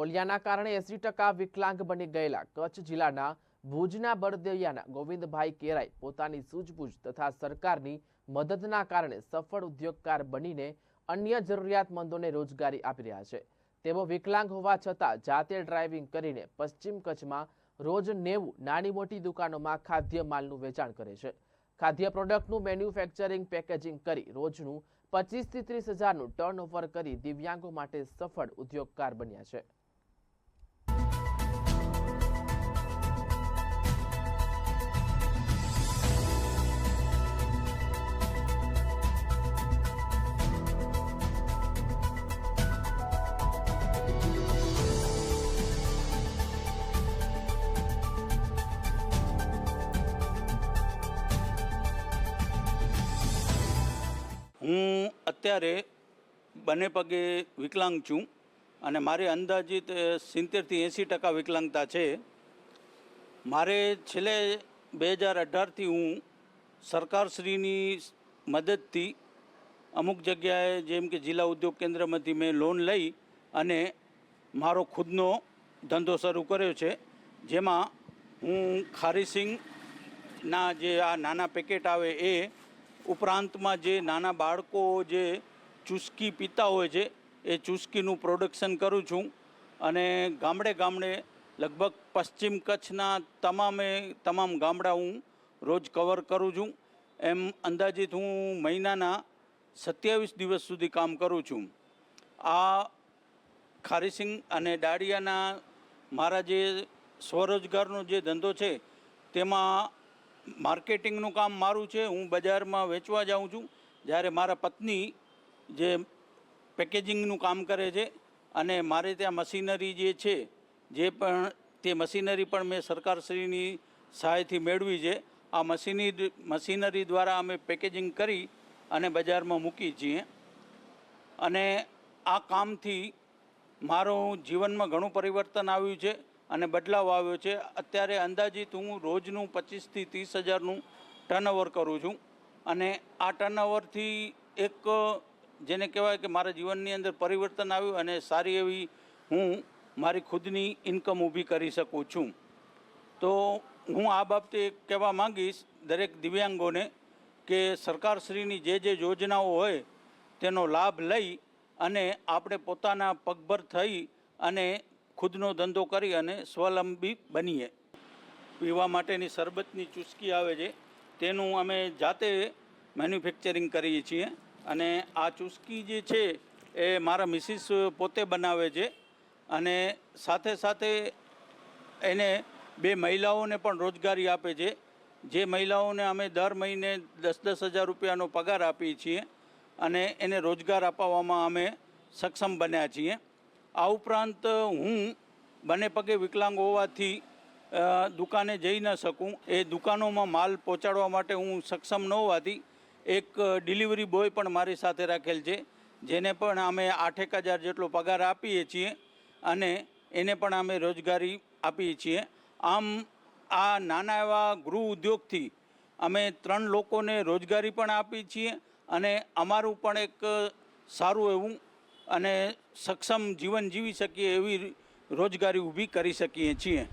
પોલિયાના કારણે એસી ટકા વિકલાંગ બની ગયેલા કચ્છ જિલ્લાના ભુજના બળદેવિયાના ગોવિંદભાઈ કેરાઈ પોતાની સૂઝબૂઝ તથા સરકારની મદદના કારણે સફળ ઉદ્યોગકાર બનીને અન્ય જરૂરિયાતમંદોને રોજગારી આપી રહ્યા છે. તેઓ વિકલાંગ હોવા છતાં જાતે ડ્રાઇવિંગ કરીને પશ્ચિમ કચ્છમાં રોજ નેવું નાની મોટી દુકાનોમાં ખાદ્ય માલનું વેચાણ કરે છે. ખાદ્ય પ્રોડક્ટનું મેન્યુફેક્ચરિંગ પેકેજિંગ કરી રોજનું પચીસથી ત્રીસ હજારનું ટર્નઓવર કરી દિવ્યાંગો માટે સફળ ઉદ્યોગકાર બન્યા છે. હું અત્યારે બંને પગે વિકલાંગ છું અને મારી અંદાજિત સિત્તેરથી એંસી ટકા વિકલાંગતા છે. મારે છેલ્લે બે હજાર અઢારથી હું સરકારશ્રીની મદદથી અમુક જગ્યાએ જેમ કે જિલ્લા ઉદ્યોગ કેન્દ્રમાંથી મેં લોન લઈ અને મારો ખુદનો ધંધો શરૂ કર્યો છે. જેમાં હું ખારીસિંગના જે આ નાના પેકેટ આવે એ ઉપરાંતમાં જે નાના બાળકો જે ચુસ્કી પીતા હોય છે, એ ચુસ્કીનું પ્રોડક્શન કરું છું. અને ગામડે ગામડે લગભગ પશ્ચિમ કચ્છના તમામે તમામ ગામડા હું રોજ કવર કરું છું. એમ અંદાજિત હું મહિનાના સત્યાવીસ દિવસ સુધી કામ કરું છું. આ ખારીસિંગ અને દાળિયાના મારા જે સ્વરોજગારનો જે ધંધો છે, તેમાં માર્કેટિંગનું કામ મારું છે, હું બજારમાં વેચવા જાઉં છું. જ્યારે મારા પત્ની જે પેકેજિંગનું કામ કરે છે અને મારે ત્યાં મશીનરી જે છે, જે પણ તે મશીનરી પણ મેં સરકારશ્રીની સહાયથી મેળવી છે. આ મશીની મશીનરી દ્વારા અમે પેકેજિંગ કરી અને બજારમાં મૂકી છીએ. અને આ કામથી મારું જીવનમાં ઘણું પરિવર્તન આવ્યું છે. અને બદલાવ આવ્યો છે. અત્યારે અંદાજિત હું રોજનું પચીસથી ત્રીસ હજારનું ટર્નઓવર કરું છું. અને આ ટર્નઓવરથી એક, જેને કહેવાય કે મારા જીવનની અંદર પરિવર્તન આવ્યું અને સારી એવી હું મારી ખુદની ઇન્કમ ઊભી કરી શકું છું. તો હું આ બાબતે કહેવા માંગીશ દરેક દિવ્યાંગોને કે સરકારશ્રીની જે જે યોજનાઓ હોય તેનો લાભ લઈ અને આપણે પોતાના પગભર થઈ અને ખુદનો ધંધો કરી અને સ્વલંબી બનીએ. પીવા માટેની શરબતની ચુસ્કી આવે છે, તેનું અમે જાતે મેન્યુફેક્ચરિંગ કરીએ છીએ અને આ ચુસ્કી જે છે એ મારા મિસિસ પોતે બનાવે છે અને સાથે સાથે એને બે મહિલાઓને પણ રોજગારી આપે છે. જે મહિલાઓને અમે દર મહિને દસ દસ હજાર રૂપિયાનો પગાર આપીએ છીએ અને એને રોજગાર અપાવવામાં અમે સક્ષમ બન્યા છીએ. આ ઉપરાંત હું બંને પગે વિકલાંગ હોવાથી દુકાને જઈ ન શકું. એ દુકાનોમાં માલ પહોંચાડવા માટે હું સક્ષમ ન હોવાથી એક ડિલિવરી બોય પણ મારી સાથે રાખેલ છે, જેને પણ અમે આઠેક હજાર જેટલો પગાર આપીએ છીએ અને એને પણ અમે રોજગારી આપીએ છીએ. આમ, આ નાના એવા ગૃહ ઉદ્યોગથી અમે ત્રણ લોકોને રોજગારી પણ આપી છીએ અને અમારું પણ એક સારું એવું અને સક્ષમ જીવન જીવી શકીએ એવી રોજગારી ઊભી કરી શકીએ છીએ.